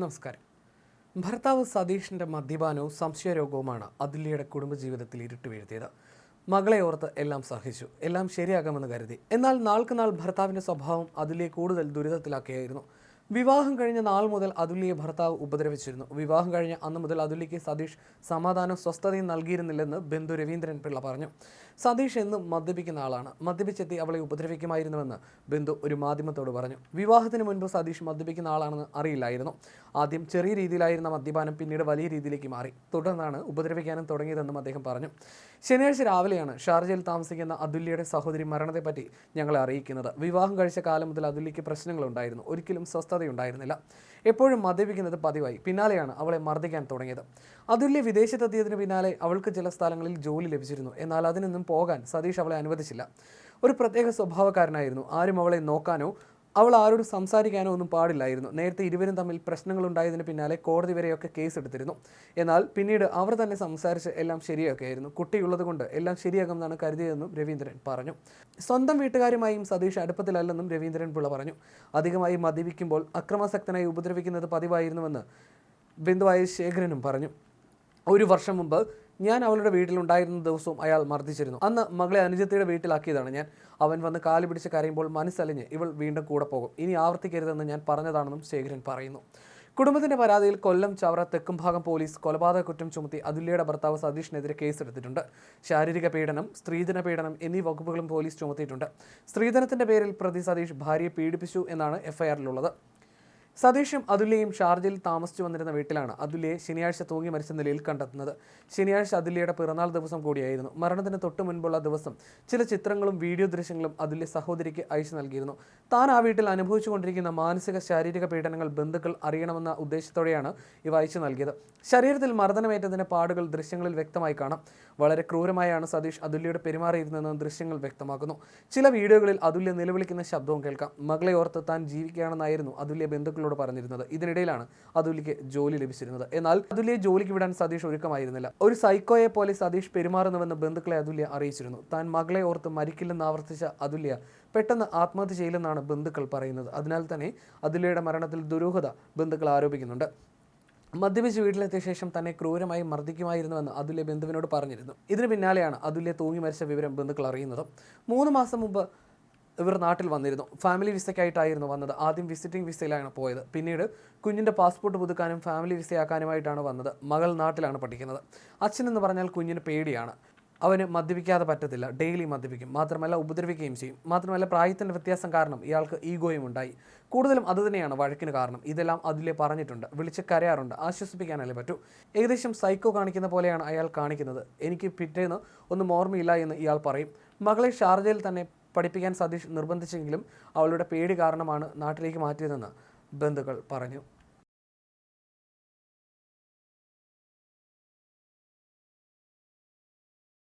നമസ്കാരം. ഭർത്താവ് സതീഷിന്റെ മദ്യപാനവും സംശയരോഗവുമാണ് അതുല്യയുടെ കുടുംബജീവിതത്തിൽ ഇരുട്ട് വീഴ്ത്തിയത് മകളെ ഓർത്ത് എല്ലാം സഹിച്ചു. എല്ലാം ശരിയാകാമെന്ന് കരുതി. എന്നാൽ നാൾക്ക് നാൾ ഭർത്താവിന്റെ സ്വഭാവം അതുല്യെ കൂടുതൽ ദുരിതത്തിലാക്കിയായിരുന്നു. വിവാഹം കഴിഞ്ഞ നാൾ മുതൽ അതുല്യയെ ഭർത്താവ് ഉപദ്രവിച്ചിരുന്നു. വിവാഹം കഴിഞ്ഞ അന്ന് മുതൽ അതുല്യയ്ക്ക് സതീഷ് സമാധാനം സ്വസ്ഥതയും നൽകിയിരുന്നില്ലെന്ന് ബന്ധു രവീന്ദ്രൻ പിള്ള പറഞ്ഞു. സതീഷ് എന്നും മദ്യപിക്കുന്ന ആളാണ്. മദ്യപിച്ചെത്തി അവളെ ഉപദ്രവിക്കുമായിരുന്നുവെന്ന് ബന്ധു ഒരു മാധ്യമത്തോട് പറഞ്ഞു. വിവാഹത്തിന് മുൻപ് സതീഷ് മദ്യപിക്കുന്ന ആളാണെന്ന് അറിയില്ലായിരുന്നു. ആദ്യം ചെറിയ രീതിയിലായിരുന്ന മദ്യപാനം പിന്നീട് വലിയ രീതിയിലേക്ക് മാറി. തുടർന്നാണ് ഉപദ്രവിക്കാനും തുടങ്ങിയതെന്നും അദ്ദേഹം പറഞ്ഞു. ശനിയാഴ്ച രാവിലെയാണ് ഷാർജയിൽ താമസിക്കുന്ന അതുല്യയുടെ സഹോദരി മരണത്തെപ്പറ്റി ഞങ്ങളെ അറിയിക്കുന്നത്. വിവാഹം കഴിച്ച കാലം മുതൽ അതുല്യയ്ക്ക് പ്രശ്നങ്ങളുണ്ടായിരുന്നു. ഒരിക്കലും സ്വസ്ഥതയുണ്ടായിരുന്നില്ല എപ്പോഴും മദ്യപിക്കുന്നത് പതിവായി. പിന്നാലെയാണ് അവളെ മർദ്ദിക്കാൻ തുടങ്ങിയത്. അതുല്യ വിദേശത്തെത്തിയതിന് പിന്നാലെ അവൾക്ക് ചില സ്ഥലങ്ങളിൽ ജോലി ലഭിച്ചിരുന്നു. എന്നാൽ അതിനൊന്നും പോകാൻ സതീഷ് അവളെ അനുവദിച്ചില്ല. ഒരു പ്രത്യേക സ്വഭാവക്കാരനായിരുന്നു. ആരും അവളെ നോക്കാനോ അവൾ ആരോട് സംസാരിക്കാനോ ഒന്നും പാടില്ലായിരുന്നു. നേരത്തെ ഇരുവരും തമ്മിൽ പ്രശ്നങ്ങളുണ്ടായതിന് പിന്നാലെ കോടതി വരെയൊക്കെ കേസ് എടുത്തിരുന്നു എന്നാൽ പിന്നീട് അവർ തന്നെ സംസാരിച്ച് എല്ലാം ശരിയാക്കുകയായിരുന്നു കുട്ടിയുള്ളത് കൊണ്ട് എല്ലാം ശരിയാകുമെന്നാണ് കരുതിയതെന്നും രവീന്ദ്രൻ പറഞ്ഞു. സ്വന്തം വീട്ടുകാരുമായും സതീഷ് അടുപ്പത്തിലല്ലെന്നും രവീന്ദ്രൻ പിള്ള പറഞ്ഞു. അധികമായി മദ്യപിക്കുമ്പോൾ അക്രമാസക്തനായി ഉപദ്രവിക്കുന്നത് പതിവായിരുന്നുവെന്ന് ബിന്ദുവായ ശേഖരനും പറഞ്ഞു. ഒരു വർഷം മുമ്പ് ഞാൻ അവളുടെ വീട്ടിലുണ്ടായിരുന്ന ദിവസവും അയാൾ മർദ്ദിച്ചിരുന്നു. അന്ന് മകളെ അനുജത്തിയുടെ വീട്ടിലാക്കിയതാണ് ഞാൻ. അവൻ വന്ന് കാൽ പിടിച്ച് കരയുമ്പോൾ മനസ്സലിഞ്ഞ് ഇവൾ വീണ്ടും കൂടെ പോകും. ഇനി ആവർത്തിക്കരുതെന്ന് ഞാൻ പറഞ്ഞതാണെന്നും ശേഖരൻ പറയുന്നു. കുടുംബത്തിന്റെ പരാതിയിൽ കൊല്ലം ചവറ തെക്കുംഭാഗം പോലീസ് കൊലപാതക കുറ്റം ചുമത്തി അതുല്യയുടെ ഭർത്താവ് സതീഷിനെതിരെ കേസെടുത്തിട്ടുണ്ട്. ശാരീരിക പീഡനം സ്ത്രീധന പീഡനം എന്നീ വകുപ്പുകളും പോലീസ് ചുമത്തിയിട്ടുണ്ട്. സ്ത്രീധനത്തിന്റെ പേരിൽ പ്രതി സതീഷ് ഭാര്യയെ പീഡിപ്പിച്ചു എന്നാണ് എഫ്ഐആറിലുള്ളത്. സതീഷും അതുല്യയും ഷാർജയിൽ താമസിച്ചു വന്നിരുന്ന വീട്ടിലാണ് അതുല്യയെ ശനിയാഴ്ച തൂങ്ങി മരിച്ച നിലയിൽ കണ്ടെത്തുന്നത്. ശനിയാഴ്ച അതുല്യയുടെ പിറന്നാൾ ദിവസം കൂടിയായിരുന്നു. മരണത്തിന് തൊട്ടു മുൻപുള്ള ദിവസം ചില ചിത്രങ്ങളും വീഡിയോ ദൃശ്യങ്ങളും അതുല്യ സഹോദരിക്ക് അയച്ചു നൽകിയിരുന്നു. താൻ ആ വീട്ടിൽ അനുഭവിച്ചുകൊണ്ടിരിക്കുന്ന മാനസിക ശാരീരിക പീഡനങ്ങൾ ബന്ധുക്കൾ അറിയണമെന്ന ഉദ്ദേശത്തോടെയാണ് ഇവ അയച്ചു നൽകിയത്. ശരീരത്തിൽ മർദ്ദനമേറ്റതിന്റെ പാടുകൾ ദൃശ്യങ്ങളിൽ വ്യക്തമായി കാണാം. വളരെ ക്രൂരമായാണ് സതീഷ് അതുല്യയുടെ പെരുമാറിയിരുന്നതെന്ന് ദൃശ്യങ്ങൾ വ്യക്തമാക്കുന്നു. ചില വീഡിയോകളിൽ അതുല്യ നിലവിളിക്കുന്ന ശബ്ദവും കേൾക്കാം. മകളെ ഓർത്ത് താൻ ജീവിക്കുകയാണെന്നായിരുന്നു അതുല്യ ബന്ധുക്കളോട് പറഞ്ഞിരുന്നത്. ഇതിനിടയിലാണ് അതുലിക്ക് ജോലി ലഭിച്ചിരുന്നത്. എന്നാൽ അതുല്യെ ജോലിക്ക് വിടാൻ സതീഷ് ഒരുക്കമായിരുന്നില്ല. ഒരു സൈക്കോയെ പോലെ സതീഷ് പെരുമാറുന്നുവെന്ന് ബന്ധുക്കളെ അതുല്യ അറിയിച്ചിരുന്നു. താൻ മകളെ ഓർത്ത് മരിക്കില്ലെന്ന് ആവർത്തിച്ച അതുല്യ പെട്ടെന്ന് ആത്മഹത്യ ചെയ്യില്ലെന്നാണ് ബന്ധുക്കൾ പറയുന്നത്. അതിനാൽ തന്നെ അതുല്യയുടെ മരണത്തിൽ ദുരൂഹത ബന്ധുക്കൾ ആരോപിക്കുന്നുണ്ട്. മദ്യപിച്ച് വീട്ടിലെത്തിയ ശേഷം തന്നെ ക്രൂരമായി മർദ്ദിക്കുമായിരുന്നുവെന്ന് അതുല്യ ബന്ധുവിനോട് പറഞ്ഞിരുന്നു. ഇതിന് പിന്നാലെയാണ് അതുല്യ തൂങ്ങി മരിച്ച വിവരം ബന്ധുക്കൾ അറിയുന്നത്. മൂന്ന് മാസം മുമ്പ് ഇവർ നാട്ടിൽ വന്നിരുന്നു. ഫാമിലി വിസയ്ക്കായിട്ടായിരുന്നു വന്നത്. ആദ്യം വിസിറ്റിംഗ് വിസയിലാണ് പോയത്. പിന്നീട് കുഞ്ഞിന്റെ പാസ്പോർട്ട് പുതുക്കാനും ഫാമിലി വിസയാക്കാനുമായിട്ടാണ് വന്നത്. മകൾ നാട്ടിലാണ് പഠിക്കുന്നത്. അച്ഛനെന്ന് പറഞ്ഞാൽ കുഞ്ഞിന് പേടിയാണ്. അവന് മദ്യപിക്കാതെ പറ്റത്തില്ല. ഡെയിലി മദ്യപിക്കും. മാത്രമല്ല ഉപദ്രവിക്കുകയും ചെയ്യും. മാത്രമല്ല പ്രായത്തിന്റെ വ്യത്യാസം കാരണം ഇയാൾക്ക് ഈഗോയും ഉണ്ടായി. കൂടുതലും അതുതന്നെയാണ് വഴക്കിന് കാരണം. ഇതെല്ലാം അതിലെ പറഞ്ഞിട്ടുണ്ട്. വിളിച്ച് കരയാറുണ്ട്. ആശ്വസിപ്പിക്കാനല്ലേ പറ്റൂ. ഏകദേശം സൈക്കോ കാണിക്കുന്ന പോലെയാണ് അയാൾ കാണിക്കുന്നത്. എനിക്ക് പിറ്റേന്ന് ഒന്നും ഓർമ്മയില്ല എന്ന് ഇയാൾ പറയും. മകളെ ഷാർജയിൽ തന്നെ പഠിപ്പിക്കാൻ സതീഷ് നിർബന്ധിച്ചെങ്കിലും അവളുടെ പേടി കാരണമാണ് നാട്ടിലേക്ക് മാറ്റിയതെന്ന് ബന്ധുക്കൾ പറഞ്ഞു